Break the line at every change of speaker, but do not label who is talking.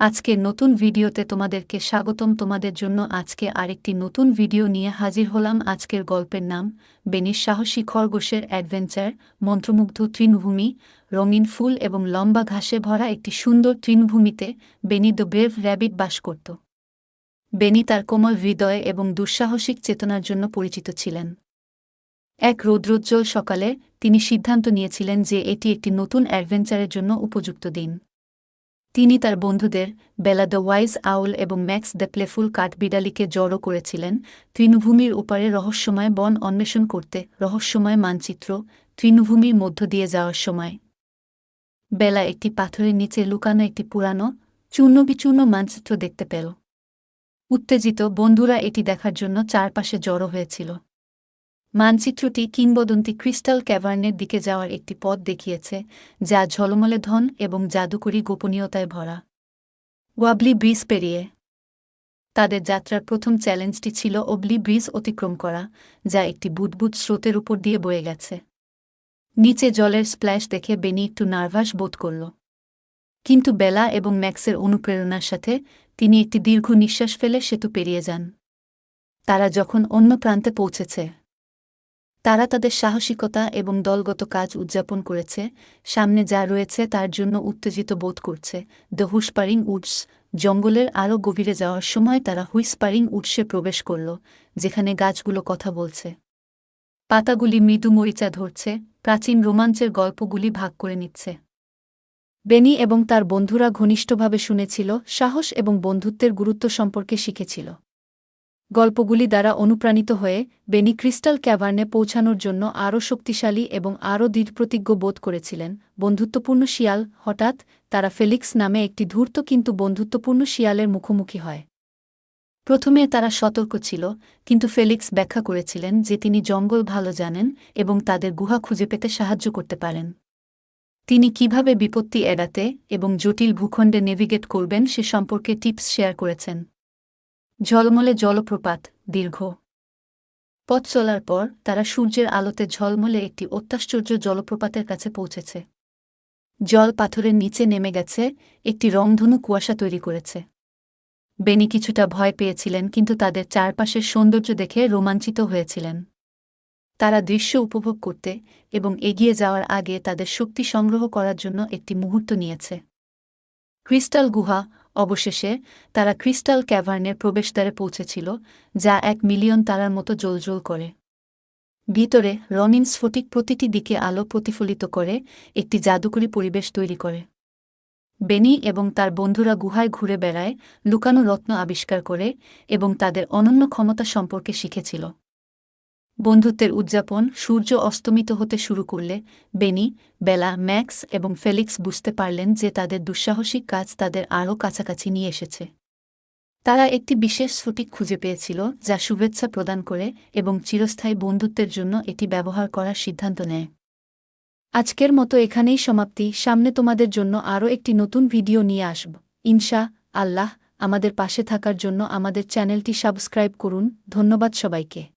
আজকের নতুন ভিডিওতে তোমাদেরকে স্বাগতম। তোমাদের জন্য আজকে আরেকটি নতুন ভিডিও নিয়ে হাজির হলাম। আজকের গল্পের নাম বেনির সাহসী খরগোশের অ্যাডভেঞ্চার। মন্ত্রমুগ্ধ তৃণভূমি, রঙিন ফুল এবং লম্বা ঘাসে ভরা একটি সুন্দর তৃণভূমিতে বেনি দ্য ব্রেভ র্যাবিট বাস করত। বেনি তার কোমল হৃদয় এবং দুঃসাহসিক চেতনার জন্য পরিচিত ছিলেন। এক রৌদ্রোজ্জ্বল সকালে তিনি সিদ্ধান্ত নিয়েছিলেন যে এটি একটি নতুন অ্যাডভেঞ্চারের জন্য উপযুক্ত দিন। তিনি তার বন্ধুদের বেলা দ্য ওয়াইজ আউল এবং ম্যাক্স দ্য প্লেফুল কাঠবিড়ালিকে জড়ো করেছিলেন তৃণভূমির ওপারে রহস্যময় বন অন্বেষণ করতে, রহস্যময় মানচিত্র তৃণভূমির মধ্য দিয়ে যাওয়ার সময়। বেলা একটি পাথরের নিচে লুকানো একটি পুরানো, চূর্ণবিচূর্ণ মানচিত্র দেখতে পেল। উত্তেজিত বন্ধুরা এটি দেখার জন্য চারপাশে জড়ো হয়েছিল। মানচিত্রটি কিংবদন্তি ক্রিস্টাল ক্যাভার্নের দিকে যাওয়ার একটি পথ দেখিয়েছে, যা ঝলমলে ধন এবং জাদুকরী গোপনীয়তায় ভরা। ওয়াবলি ব্রিজ পেরিয়ে। তাদের যাত্রার প্রথম চ্যালেঞ্জটি ছিল অবলি ব্রিজ অতিক্রম করা, যা একটি বুদবুদ স্রোতের উপর দিয়ে বয়ে গেছে। নিচে জলের স্প্ল্যাশ দেখে বেনি একটু নার্ভাস বোধ করল। কিন্তু বেলা এবং ম্যাক্সের অনুপ্রেরণার সাথে তিনি একটি দীর্ঘ নিঃশ্বাস ফেলে সেতু পেরিয়ে যান। তারা যখন অন্য প্রান্তে পৌঁছেছে তারা তাদের সাহসিকতা এবং দলগত কাজ উদযাপন করেছে, সামনে যা রয়েছে তার জন্য উত্তেজিত বোধ করছে। দ্য হুসপারিং উডস, জঙ্গলের আরও গভীরে যাওয়ার সময় তারা হুইসপারিং উডসে প্রবেশ করল, যেখানে গাছগুলো কথা বলছে। পাতাগুলি মৃদু মরিচা ধরছে, প্রাচীন রোমাঞ্চের গল্পগুলি ভাগ করে নিচ্ছে। বেনি এবং তার বন্ধুরা ঘনিষ্ঠভাবে শুনেছিল, সাহস এবং বন্ধুত্বের গুরুত্ব সম্পর্কে শিখেছিল। গল্পগুলি দ্বারা অনুপ্রাণিত হয়ে বেনি ক্রিস্টাল ক্যাভার্নে পৌঁছানোর জন্য আরও শক্তিশালী এবং আরও দৃঢ়প্রতিজ্ঞ বোধ করেছিলেন। বন্ধুত্বপূর্ণ শিয়াল হঠাৎ তারা ফেলিক্স নামে একটি ধূর্ত কিন্তু বন্ধুত্বপূর্ণ শিয়ালের মুখোমুখি হয়। প্রথমে তারা সতর্ক ছিল, কিন্তু ফেলিক্স ব্যাখ্যা করেছিলেন যে তিনি জঙ্গল ভালো জানেন এবং তাদের গুহা খুঁজে পেতে সাহায্য করতে পারেন। তিনি কীভাবে বিপত্তি এড়াতে এবং জটিল ভূখণ্ডে নেভিগেট করবেন সে সম্পর্কে টিপস শেয়ার করেছেন। ঝলমলে জলপ্রপাত, দীর্ঘ পথ চলার পর তারা সূর্যের আলোতে ঝলমলে একটি অত্যাশ্চর্য জলপ্রপাতের কাছে পৌঁছেছে। জল পাথরের নিচে নেমে গেছে, একটি রংধনু কুয়াশা তৈরি করেছে। বেনি কিছুটা ভয় পেয়েছিলেন, কিন্তু তাদের চারপাশের সৌন্দর্য দেখে রোমাঞ্চিত হয়েছিলেন। তারা দৃশ্য উপভোগ করতে এবং এগিয়ে যাওয়ার আগে তাদের শক্তি সংগ্রহ করার জন্য একটি মুহূর্ত নিয়েছে। ক্রিস্টাল গুহা অবশেষে তারা ক্রিস্টাল ক্যাভার্নের প্রবেশদ্বারে পৌঁছেছিল, যা এক মিলিয়ন তারার মতো জলজল করে। ভিতরে রঙিন স্ফটিক প্রতিটি দিকে আলো প্রতিফলিত করে, একটি জাদুকরী পরিবেশ তৈরি করে। বেনি এবং তার বন্ধুরা গুহায় ঘুরে বেড়ায় লুকানো রত্ন আবিষ্কার করে এবং তাদের অনন্য ক্ষমতা সম্পর্কে শিখেছিল। বন্ধুত্বের উদযাপন সূর্য অস্তমিত হতে শুরু করলে বেনি, বেলা, ম্যাক্স এবং ফেলিক্স বুঝতে পারলেন যে তাদের দুঃসাহসিক কাজ তাদের আরও কাছাকাছি নিয়ে এসেছে। তারা একটি বিশেষ স্ফটিক খুঁজে পেয়েছিল যা শুভেচ্ছা প্রদান করে এবং চিরস্থায়ী বন্ধুত্বের জন্য এটি ব্যবহার করার সিদ্ধান্ত নেয়। আজকের মতো এখানেই সমাপ্তি। সামনে তোমাদের জন্য আরও একটি নতুন ভিডিও নিয়ে আসব। ইনশা আল্লাহ আমাদের পাশে থাকার জন্য আমাদের চ্যানেলটি সাবস্ক্রাইব করুন। ধন্যবাদ সবাইকে।